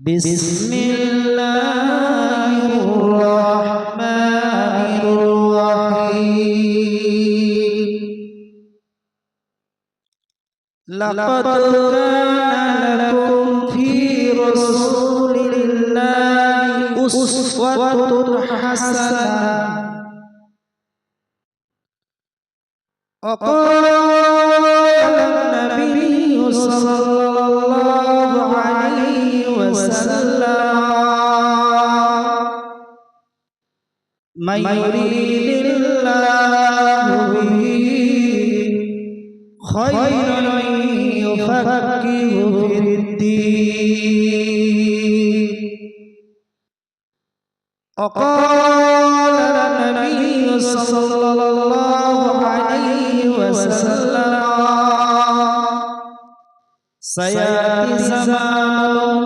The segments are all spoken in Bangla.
بسم الله الرحمن الرحيم. لقد كان لكم في رسول الله أسوة حسنة. وقال من يريد الله به خيرا يفقهه في الدين وقال النبي صلى الله عليه وسلم سيأتي زمان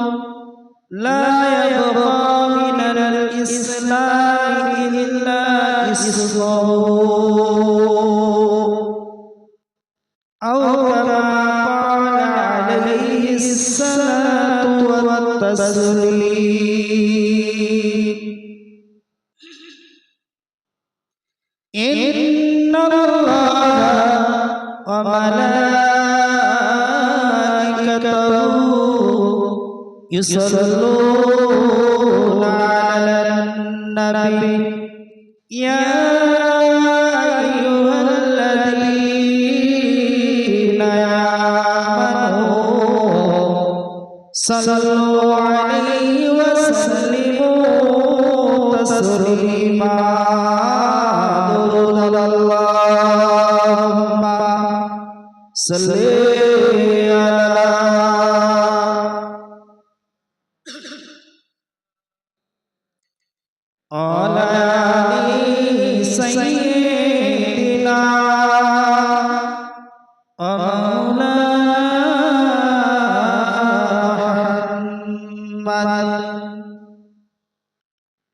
لا يبقى من الإسلام إلا إسلام أو كما قال عليه الصلاة والتسليم. إن الله وملائكته يصلون النبي يا أيها الذين آمنوا صلوا عليه وسلموا تسليما درود اللهم صل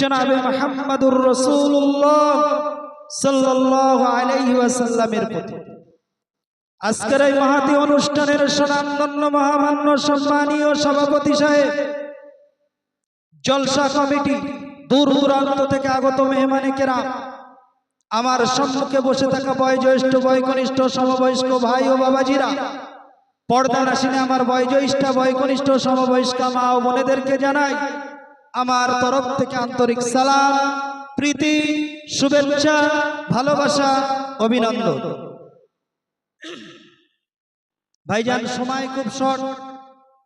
জনাবে মুহাম্মদুর রাসূলুল্লাহ সাল্লাল্লাহু আলাইহি ওয়াসাল্লামের প্রতি। আজকের এই মহাতি অনুষ্ঠানের সুনামধন্য মহামান্য সম্মানীয় সভাপতি সাহেব, জলসা কমিটি দূর দূরান্ত থেকে আগত মেহমানে কেরাম, আমার সম্মুখে বসে থাকা বয়োজ্যেষ্ঠ, বয়কনিষ্ঠ, সমবয়স্ক ভাই ও বাবাজিরা, পর্দার নাসিনে আমার বয়োজ্যেষ্ঠ, বয়কনিষ্ঠ, সমবয়স্ক মা ও বোনেদেরকে জানাই আমার তরফ থেকে আন্তরিক সালাম, প্রীতি, শুভেচ্ছা, ভালোবাসা, অভিনন্দন। ভাইজান, সময় খুব শর্ট।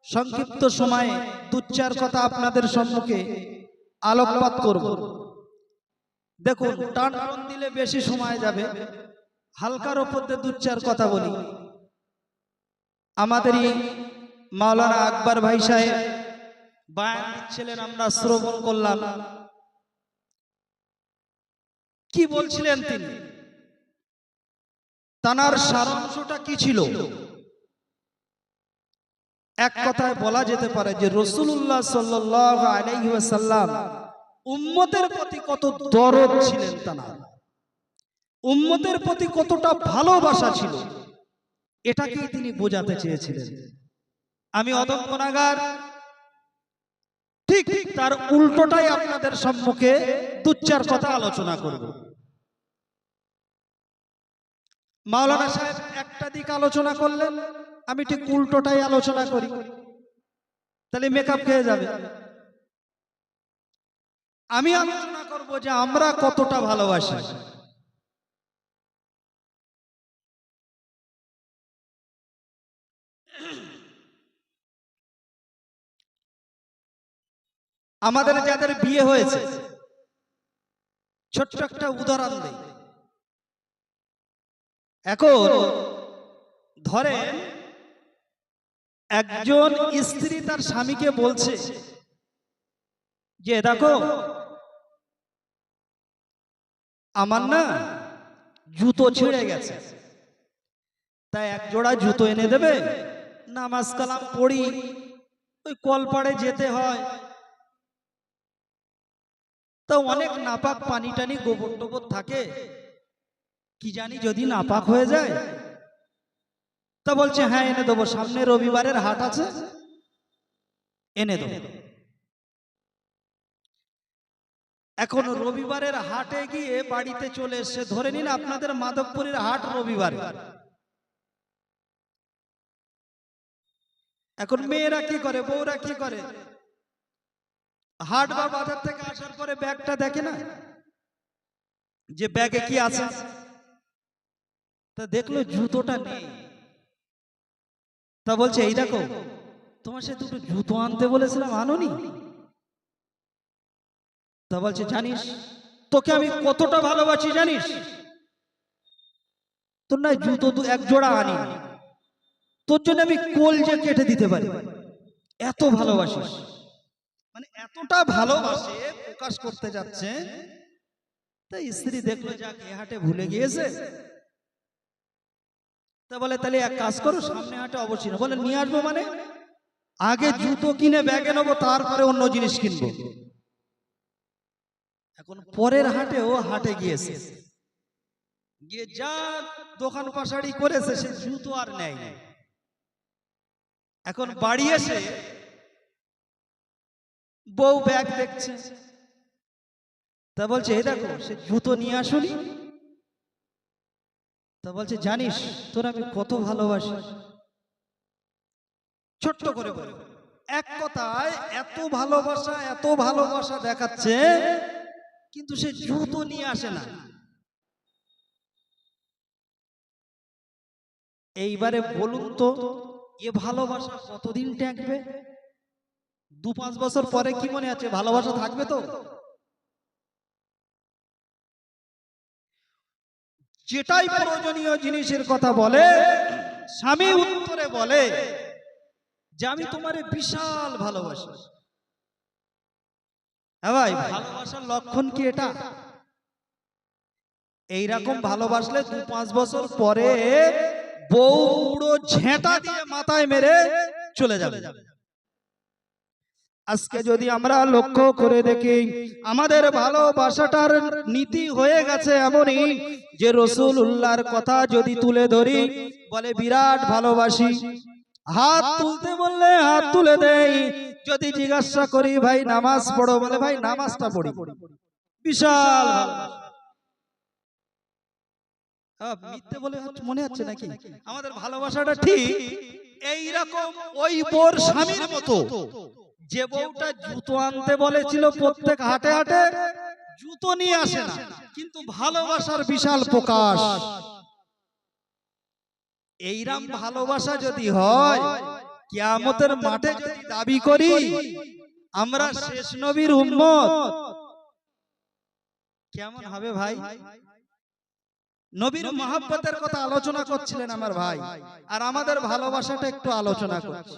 সংক্ষিপ্ত সময়ে দু চার কথা আপনাদের সম্মুখে আলোকপাত করব। দেখুন, টান দিলে বেশি সময় যাবে। হালকার ওপর দিয়ে দু কথা বলি। আমাদেরই মাওলানা আকবর ভাই সাহেব বায়ান দিচ্ছিলেন আমরা শ্রবণ করলাম। কি বলছিলেন তিনি? তানার সারাংশটা কি ছিল? এক কথায় বলা যেতে পারে যে রসুল্লাহ সাল্লাম উম্মতের প্রতি কত দরদ ছিলেন তানার। উম্মতের প্রতি কতটা ভালোবাসা ছিল, এটাকেই তিনি বোঝাতে চেয়েছিলেন। আমি অদম্পনাগার ঠিক তার উল্টোটাই আপনাদের সম্মুখে দুচ্চার কথা আলোচনা করব। মাওলানা সাহেব, একটা দিক আলোচনা করলেন, আমি ঠিক উল্টোটাই আলোচনা করি। তাহলে মেকআপ খেয়ে যাবে। আমি আলোচনা করব যে আমরা কতটা ভালোবাসি। আমাদের যাদের বিয়ে হয়েছে, ছোট্ট একটা উদাহরণ দেই। এখন ধরেন, একজন স্ত্রী তার স্বামীকে বলছে যে, দেখো, আমার না জুতো ছিঁড়ে গেছে। তাই এক জোড়া জুতো এনে দেবে, নামাজ কালাম পড়ি, ওই কলপাড়ে যেতে হয়। তা অনেক নাপাক পানি টানি গোবর টোবর থাকে। কি জানি যদি নাপাক হয়ে যায়? তা বলছে হ্যাঁ এনে দেবো। সামনে রবিবারের হাট আছে। এনে দেবো। এখন রবিবারের হাটে গিয়ে বাড়িতে চলে এসছে ধরে নিন আপনাদের মাধবপুরের হাট রবিবার। এখন মেয়েরা কি করে, বউরা কি করে? হাট বা বাজার থেকে আসার পরে ব্যাগটা দেখে না? যে ব্যাগে কি আছে? তা দেখল জুতোটা নেই। তা বলছে, এই দেখো, তোমার সে দুটো জুতো আনতে বলেছিলাম, আনোনি? তা বলছে, জানিস, তোকে আমি কতটা ভালোবাসি, জানিস? তোর না জুতো দু, এক জোড়া আনি। তোর জন্য আমি কোল যে কেটে দিতে পারি। এত ভালোবাসিস। মানে এতটা ভালোবাসে প্রকাশ করতে যাচ্ছে তা স্ত্রী দেখল, যাক, এ হাটে ভুলে গিয়েছে। তা বলে, তাহলে এক কাজ করো, সামনে হাটে অবশ্যই বলে, নিয়ে আসব মানে? আগে জুতো কিনে ব্যাগে নেব, তারপরে অন্য জিনিস কিনবো। এখন পরের হাটে ও হাটে গিয়েছে। গিয়ে যা দোকান পাশাড়ি করেছে, সে জুতো আর নেয়। এখন বাড়ি এসে বউ ব্যাগ দেখছে। তা বলছে, এই দেখো, সে জুতো নিয়ে আসুনি। তা বলছে, জানিস, তোর আমি কত ভালোবাসি। ছোট্ট করে বলে, এক কথায় এত ভালোবাসা এত ভালোবাসা দেখাচ্ছে, কিন্তু সে জুতো নিয়ে আসে না। এইবারে বলুন তো, এ ভালোবাসা কতদিন টেকবে দু পাঁচ বছর পরে কি মনে আছে? ভালোবাসা থাকবে তো? যেটাই প্রয়োজনীয় জিনিসের কথা বলে, স্বামী উত্তরে বলে যে, আমি তোমারে বিশাল ভালোবাসি। হ্যাঁ ভাই, ভালোবাসার লক্ষণ কি এটা? এইরকম ভালোবাসলে দু পাঁচ বছর পরে বউ পুরো ঝেঁটা দিয়ে মাথায় মেরে চলে যাবে। আজকে যদি আমরা লক্ষ্য করে দেখি আমাদের ভালোবাসাটার নীতি হয়ে গেছে এমনই যে রসুল উল্লাহর কথা যদি তুলে ধরি বলে বিরাট ভালোবাসি। হাত তুলতে বললে হাত তুলে দেই। যদি জিজ্ঞাসা করি ভাই নামাজ পড়ো? বলে ভাই নামাজটা পড়ি। বিশাল। মিথ্যে বলে মনে হচ্ছে নাকি? আমাদের ভালোবাসাটা ঠিক এইরকম ওই বোর স্বামীর মতো। যে বউটা জুতো আনতে বলেছিল প্রত্যেক হাটে হাটে জুতো নিয়ে আসে না। কিন্তু ভালোবাসার বিশাল প্রকাশ। এইরাম ভালোবাসা যদি হয় কিয়ামতের মাঠে যদি দাবি করি আমরা শেষ নবীর উম্মত। কেমন হবে ভাই? নবীর মহাব্বতের কথা আলোচনা করছিলেন আমার ভাই। আর আমাদের ভালোবাসাটা একটু আলোচনা করছি।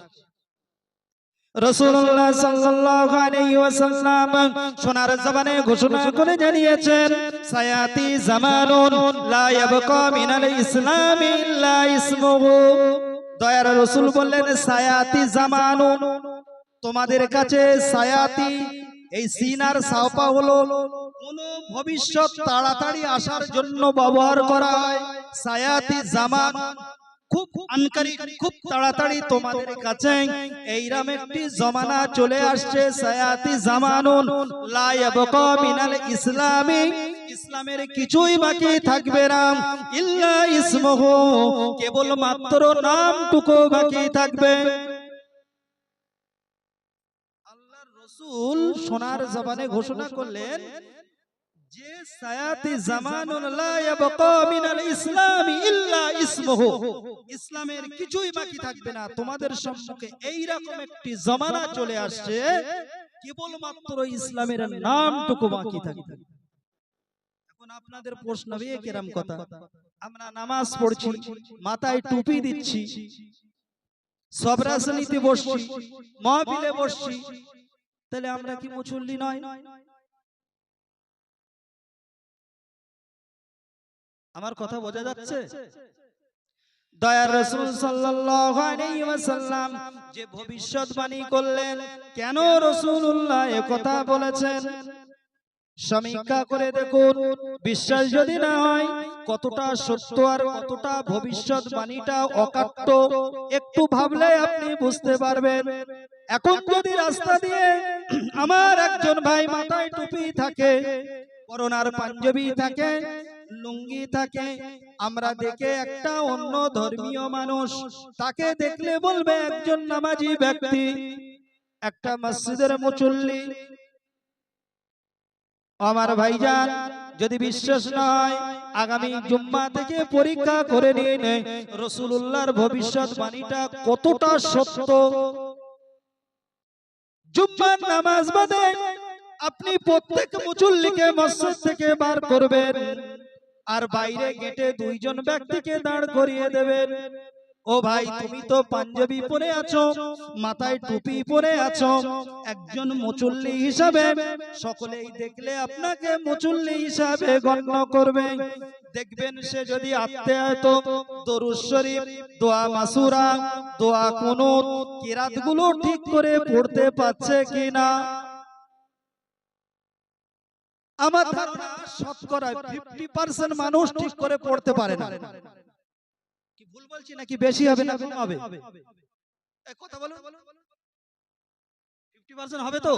রসুল্লাহ সাল্লাল্লাহু আলাইহি ওয়াসাল্লাম সোনার জবানে ঘোষণা করে জানিয়েছেন, সায়াতি জামানুন লা ইয়াবকা মিনাল ইসলামি ইল্লা ইসমুহু। দয়ার রাসূল বললেন, সায়াতি জামানুন তোমাদের কাছে সায়াতি, এই সিনার সাওপা হলো কোন ভবিষ্যৎ তাড়াতাড়ি আসার জন্য ব্যবহার করা হয়। সায়াতি জামান খুব আনকারি, খুব তাড়াতাড়ি তোমাদের কাছে এইরাম একটি জমানা চলে আসছে, সায়াতি জামানুন। লা ইয়াবকা মিনাল ইসলামি। ইসলামের কিছুই বাকি থাকবে না। ইল্লা ইসমুহু। কেবল মাত্র নামটুকু বাকি থাকবে। আল্লাহর রসুল সোনার জবানে ঘোষণা করলেন যে সায়াতি জামানুন লা ইয়াবকা মিনাল ইসলামি ইল্লা ইসমুহু। ইসলামের কিছুই বাকি থাকবে না। তোমাদের সম্মুখে এই রকম একটি জামানা চলে আসছে। কেবলমাত্র ইসলামের নামটুকু বাকি থাকবে। এখন আপনাদের প্রশ্ন এ কিরম কথা। আমরা নামাজ পড়ছি মাথায় টুপি দিচ্ছি সব রাজনীতি বসছি মহাবিলে বসছি। তাহলে আমরা কি মুসল্লি নয়? আমার কথা বোঝা যাচ্ছে? দয়ার রসুল ওয়াসাল্লাম যে ভবিষ্যৎবাণী করলেন কেন রাসূলুল্লাহ এ কথা বলেছেন? সমীক্ষা করে দেখুন বিশ্বাস যদি না হয় কতটা সত্য আর কতটা ভবিষ্যৎবাণীটা অকাট্য একটু ভাবলে আপনি বুঝতে পারবেন। এখন যদি রাস্তা দিয়ে আমার একজন ভাই মাথায় টুপি থাকে করোনার পাঞ্জাবি থাকে লুঙ্গি থাকে। আমরা দেখে একটা অন্য ধর্মীয় মানুষ। তাকে দেখলে বলবে একজন নামাজি ব্যক্তি। একটা মসজিদের মুচল্লি আমার ভাইজান যদি বিশ্বাস না হয় আগামী জুম্মা থেকে পরীক্ষা করে নিয়ে নেয় রসুল্লাহর ভবিষ্যৎ বাণীটা কতটা সত্য? জুম্মার নামাজ বাদে আপনি প্রত্যেক মুচল্লিকে মসজিদ থেকে বার করবেন। আর বাইরে গেটে দুইজন ব্যক্তিকে দাঁড় করিয়ে দেবেন। ও ভাই তুমি তো পাঞ্জাবি পরে আছো মাথায় টুপি পরে আছো একজন মুচল্লি হিসাবে সকলেই দেখলে আপনাকে মুচল্লি হিসাবে গণ্য করবে। দেখবেন সে যদি আত্মে আয়তো দরুদ শরীফ দোয়া মাসুরা দোয়া কুনুত কিরাতগুলো ঠিক করে পড়তে পারছে কিনা? আমার ধারণা শতকরা ফিফটি পার্সেন্ট মানুষ ঠিক করে পড়তে পারে না। কি ভুল বলছি নাকি? বেশি হবে না কম হবে। কথা বলো ফিফটি পার্সেন্ট হবে তো?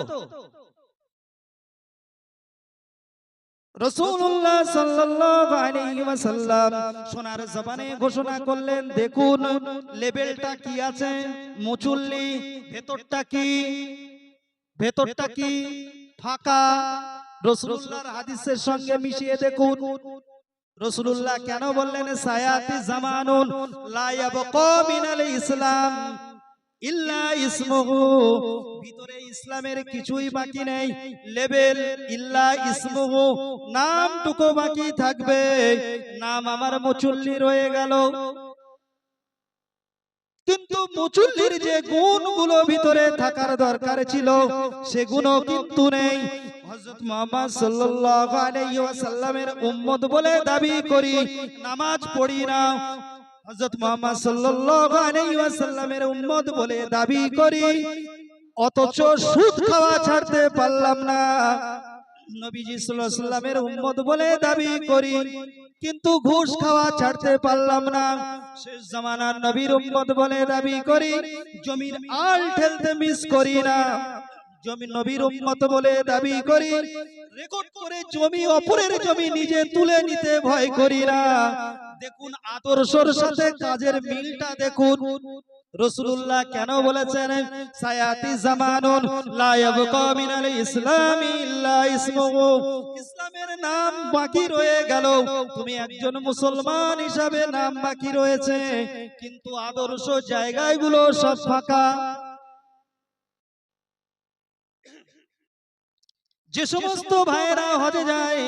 রসুল্লাহ সাল্লাল্লাহু আলাইহি ওয়াসাল্লাম সোনার জবানে ঘোষণা করলেন দেখুন লেভেলটা কি আছে? মুচুল্লি ভেতরটা কি? ভেতরটা কি ফাঁকা? রসুল্লাহর হাদিসের সঙ্গে মিশিয়ে দেখুন। রসুল্লাহ কেন বললেন, সায়াতি জামানুন মিনাল ইসলাম ইল্লা ভিতরে ইসলামের কিছুই বাকি নেই। লেভেল ইল্লা নামটুকু বাকি থাকবে। নাম আমার রয়ে গেল। কিন্তু মুচুল্লির যে গুণগুলো ভিতরে থাকার দরকার ছিল সেগুলো কিন্তু নেই। হযরত বলে দাবি করি অথচ সুদ খাওয়া ছাড়তে পারলাম না। নবীজি উম্মত বলে দাবি করি, কিন্তু ঘুষ খাওয়া ছাড়তে পারলাম না। শেষ জামানার নবীর উম্মত বলে দাবি করি, জমির আল ঠেলতে মিস করি না। জমি নবীর উম্মত বলে দাবি করি। রেকর্ড করে জমি অপরের জমি নিজে তুলে নিতে ভয় করি না। দেখুন আদর্শর সাথে কাজের মিলটা দেখুন। রসুল্লাহ কেন বলেছেন সায়াতি জামানুন লা ইয়াবকা মিনাল ইসলামি ইল্লা ইসমুহু। ইসলামের নাম বাকি রয়ে গেল। তুমি একজন মুসলমান হিসাবে নাম বাকি রয়েছে। কিন্তু আদর্শ জায়গাগুলো সব ফাঁকা। যে সমস্ত ভাইয়েরা হজে যায়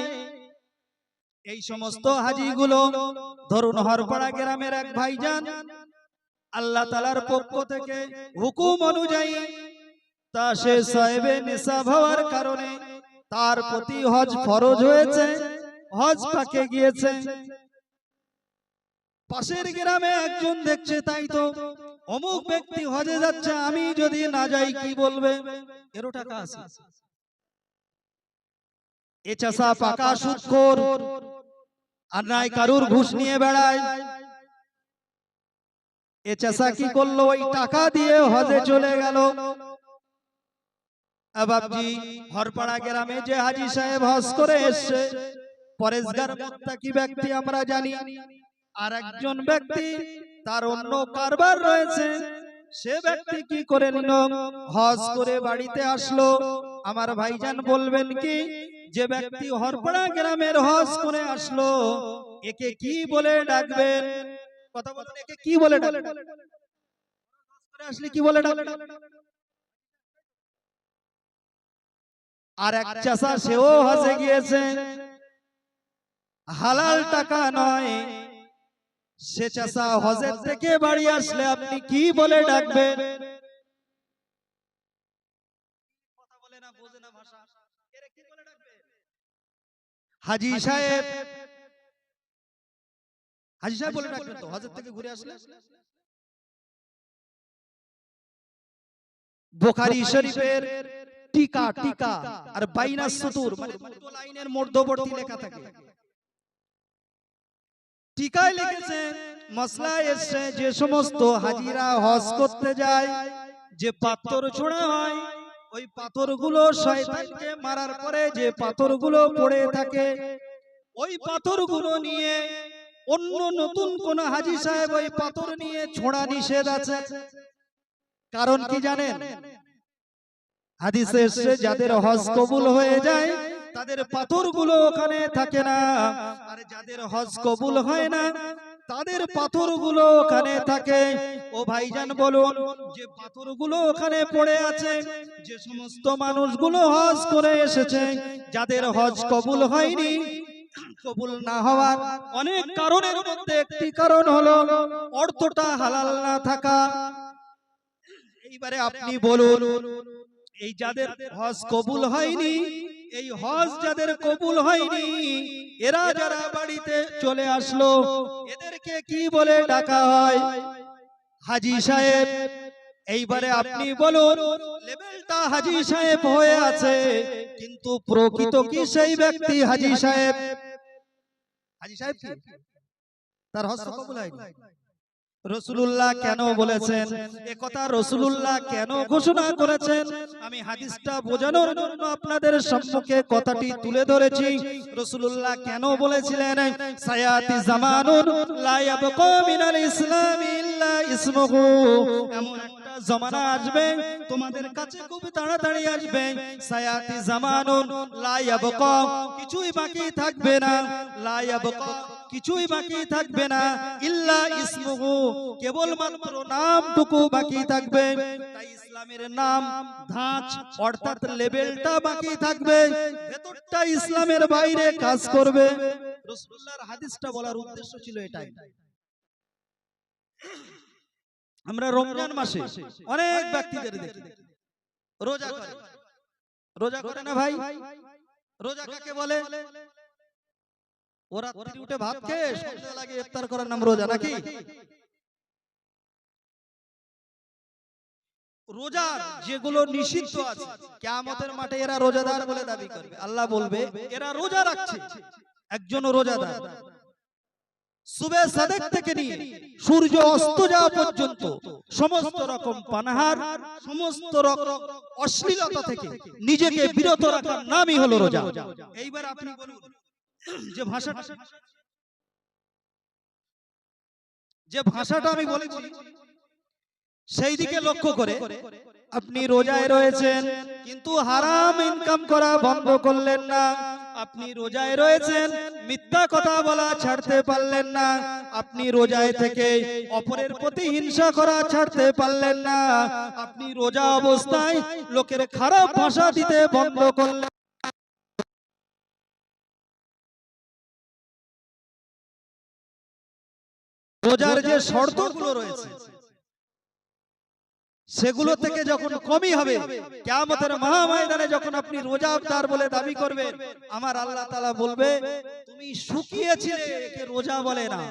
এই সমস্ত হাজিগুলো ধরুন হরপাড়া গ্রামের এক ভাইজান আল্লাহ তালার পক্ষ থেকে হুকুম অনুযায়ী তা সে সাহেবে নিসাব হওয়ার কারণে তার প্রতি হজ ফরজ হয়েছে হজ পাকে গিয়েছে। পাশের গ্রামে একজন দেখছে তাই তো। অমুক ব্যক্তি হজে যাচ্ছে আমি যদি না যাই কি বলবে? এরও টাকা আছে। এ চাষা পাকা সুৎখোর আর নাই কারুর ঘুষ নিয়ে বেড়ায়। এ চাষা কি করল? ওই টাকা দিয়ে হজে চলে গেল। বাবজি হরপাড়া গ্রামে যে হাজি সাহেব হজ করে এসছে। পরেশগার কি ব্যক্তি আমরা জানি। আর একজন ব্যক্তি, তার অন্য কারবার রয়েছে। সে ব্যক্তি কি করে নিল? হজ করে বাড়িতে আসলো। আমার ভাইজান বলবেন কি যে ব্যক্তি হরপাড়া গ্রামের হজ করে আসলো একে কি বলে ডাকবেন? কথা বলেন একে কি বলে ডাকবেন? আসলে কি বলে ডাকবেন? আর এক চাষা সেও হজে গিয়েছে। হালাল টাকা নয়। সে চাষা হজের থেকে বাড়ি আসলে আপনি কি বলে ডাকবেন কথা বলে না বোঝে না ভাষা এরা কি বলে ডাকবে হাজি সাহেব। হাজি সাহেব বলে ডাকবেন তো হজের থেকে ঘুরে আসলে বোখারি শরীফের টিকা টিকা আর বাইনা সুতুর মানে দুটো লাইনের মধ্যবর্তী লেখা থাকে। টিকায় লিখেছে মশলা এসছে যে সমস্ত হাজিরা হজ করতে যায় যে পাত্র ছোড়া হয় ওই পাথরগুলো শয়তানকে মারার পরে যে পাথরগুলো পড়ে থাকে ওই পাথরগুলো নিয়ে অন্য নতুন কোন হাজি সাহেব ওই পাথর নিয়ে ছোড়া নিষেধ আছে? কারণ কি জানেন? হাদিসে এসছে যাদের হজ কবুল হয়ে যায় তাদের পাথরগুলো ওখানে থাকে না। আর যাদের হজ কবুল হয় না তাদের পাথরগুলো ওখানে থাকে। ও ভাইজান বলুন যে পাথরগুলো ওখানে পড়ে আছে যে সমস্ত মানুষগুলো হজ করে এসেছে। যাদের হজ কবুল হয়নি কবুল না হওয়ার অনেক কারণের মধ্যে একটি কারণ হলো অর্থটা হালাল না থাকা। এইবারে আপনি বলুন এই যাদের হজ কবুল হয়নি এই হজ যাদের কবুল হয়নি এরা যারা বাড়িতে চলে আসলো এদেরকে কি বলে ডাকা হয়? হাজি সাহেব, এইবারে আপনি বলুন লেভেলটা হাজি সাহেব হয়ে আছে, কিন্তু প্রকৃত কি সেই ব্যক্তি হাজি সাহেব? হাজি সাহেব তার হস্ত কবুল হয়নি। রসুলুল্লাহ কেন বলেছেন? এ কথা রসুলুল্লাহ কেন ঘোষণা করেছেন? আমি হাদিসটা বোঝানোর জন্য আপনাদের সম্মুখে কথাটি তুলে ধরেছি। রসুলুল্লাহ কেন বলেছিলেন? সায়াতি জামানুন ইসলামি ইল্লা ইসমুহু। জমানা আসবে, তোমাদের কাছে খুব তাড়াতাড়ি আসবে। সায়াতি জামানুন লা কিছুই বাকি থাকবে না। লা কিছুই বাকি থাকবে না। ইল্লা ইসমুহু। কেবলমাত্র নামটুকু বাকি থাকবে। তাই ইসলামের নাম ধাঁচ, অর্থাৎ লেভেলটা বাকি থাকবে। ভেতরটা ইসলামের বাইরে কাজ করবে। রাসূলুল্লাহর হাদিসটা বলার উদ্দেশ্য ছিল এটাই। আমরা রমজান মাসে অনেক ব্যক্তিদের দেখি। রোজা করে। রোজা করে না ভাই? রোজা কাকে বলে? ওরা উঠে ভাত খেয়ে লাগে ইফতার করার নাম রোজা নাকি? রোজার যেগুলো নিষিদ্ধ আছে কিয়ামতের মাঠে এরা রোজাদার বলে দাবি করবে। আল্লাহ বলবে এরা রোজা রাখছে। একজন রোজাদার। সুবে সাদেক থেকে নিয়ে সূর্য অস্ত যাওয়া পর্যন্ত সমস্ত রকম পানাহার সমস্ত রকম অশ্লীলতা থেকে নিজেকে বিরত রাখার নামই হলো রোজা। এইবার আপনি বলুন যে ভাষাটা যে ভাষাটা আমি বলেছি সেই দিকে লক্ষ্য করে আপনি রোজায় রয়েছেন কিন্তু হারাম ইনকাম করা বন্ধ করলেন না। আপনি রোজায় রয়েছেন মিথ্যা কথা বলা ছাড়তে পারলেন না। আপনি রোজায় থেকে অপরের প্রতি হিংসা করা ছাড়তে পারলেন না। আপনি রোজা অবস্থায় লোকের খারাপ ভাষা দিতে বন্ধ করলেন। রোজার যে শর্তগুলো রয়েছে সেগুলো থেকে যখন কমই হবে, কিয়ামতের মহাময়দানে যখন আপনি রোজা আফতার বলে দাবি করবেন, আমার আল্লাহ তাআলা বলবে, তুমি শুকিয়েছিলে, একে রোজা বলে না।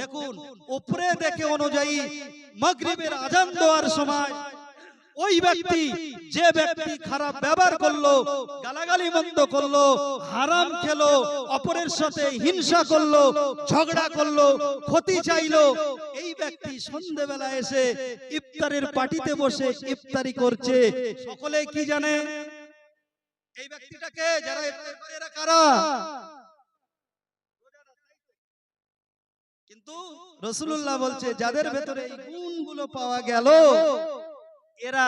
দেখুন, উপরে দেখে অনুযায়ী, মাগরিবের আজান দেওয়ার সময় ওই ব্যক্তি যে ব্যক্তি খারাপ ব্যবহার করল, গালাগালি মন্দ করল, হারাম খেলো, অপরের সাথে হিংসা করল, ঝগড়া করল, ক্ষতি চাইলো, এই ব্যক্তি সন্ধেবেলা এসে ইফতারের পার্টিতে বসে ইফতারি করছে। সকলে কি জানে? এই ব্যক্তিটাকে যারা ইফতার করে, এরা কারা? কিন্তু রসুল্লাহ বলছে, যাদের ভেতরে এই গুণগুলো পাওয়া গেল এরা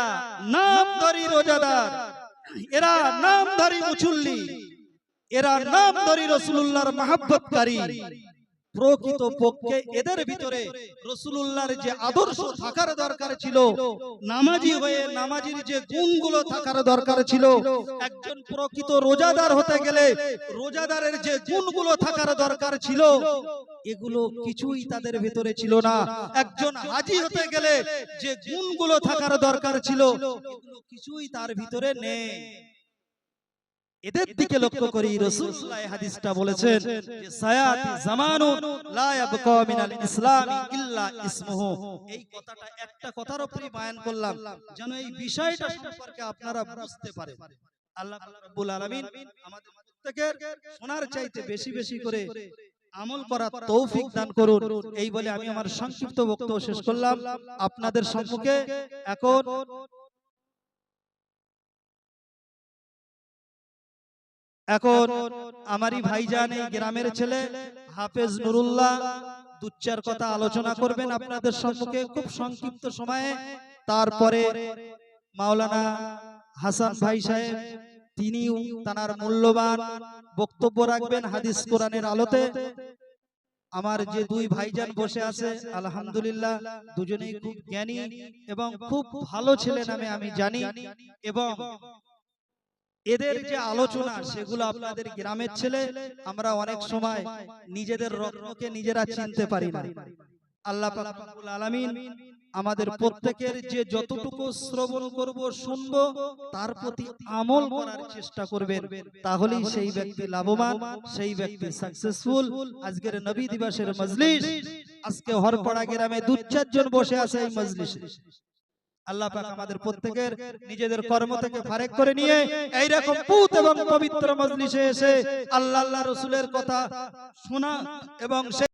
নামধারী রোজাদার। এরা নামধারী মুচুল্লি এরা নামধারী রসুল্লাহর মাহাব্বতকারী। প্রকৃত পক্ষে এদের ভিতরে রসুলুল্লাহর যে আদর্শ থাকার দরকার ছিল নামাজি হয়ে নামাজির যে গুণগুলো থাকার দরকার ছিল একজন প্রকৃত রোজাদার হতে গেলে রোজাদারের যে গুণগুলো থাকার দরকার ছিল এগুলো কিছুই তাদের ভিতরে ছিল না। একজন হাজি হতে গেলে যে গুণগুলো থাকার দরকার ছিল এগুলো কিছুই তার ভিতরে নেই। এদের দিকে লক্ষ্য করি রাসূলুল্লাহ হাদিসটা বলেছেন যে সায়াতি জামানুন লা ইয়াবকা মিনাল ইসলামি ইল্লা ইসমুহু। এই কথাটা একটা কথার উপরই বয়ান করলাম। যেন এই বিষয়টা সম্পর্কে আপনারা বুঝতে পারেন। আল্লাহ রব্বুল আলামিন আমাদের প্রত্যেকের শোনার চাইতে বেশি বেশি করে আমল করার তৌফিক দান করুন। এই বলে আমি আমার সংক্ষিপ্ত বক্তব্য শেষ করলাম। আপনাদের সম্মুখে এখন এখন আমারই ভাইজান এই গ্রামের ছেলে হাফেজ নুরুল্লাহ। দুচ্চার কথা আলোচনা করবেন আপনাদের সম্মুখে খুব সংক্ষিপ্ত সময়ে। তারপরে মাওলানা হাসান ভাই সাহেব তিনিও তার মূল্যবান বক্তব্য রাখবেন হাদিস কোরআনের আলোতে। আমার যে দুই ভাইজান বসে আছে আলহামদুলিল্লাহ দুজনেই খুব জ্ঞানী এবং খুব ভালো ছেলে নামে আমি জানি এবং এদের যে আলোচনা সেগুলো আপনাদের গ্রামের ছেলে আমরা অনেক সময় নিজেদের রত্নকে নিজেরা চিনতে পারি না। আল্লাহ আলামিন আমাদের প্রত্যেকের যে যতটুকু শ্রবণ করব শুনব তার প্রতি আমল করার চেষ্টা করবেন। তাহলেই সেই ব্যক্তি লাভবান সেই ব্যক্তি সাকসেসফুল আজকের নবী দিবসের মজলিস আজকে হরপাড়া গ্রামে দু চারজন বসে আছে এই মজলিসে আল্লাহ পাক আমাদের প্রত্যেকের নিজেদের কর্ম থেকে ফারেক করে নিয়ে এই রকম পুত এবং পবিত্র মজলিসে এসে আল্লাহ আল্লাহ রসুলের কথা শোনা এবং সেই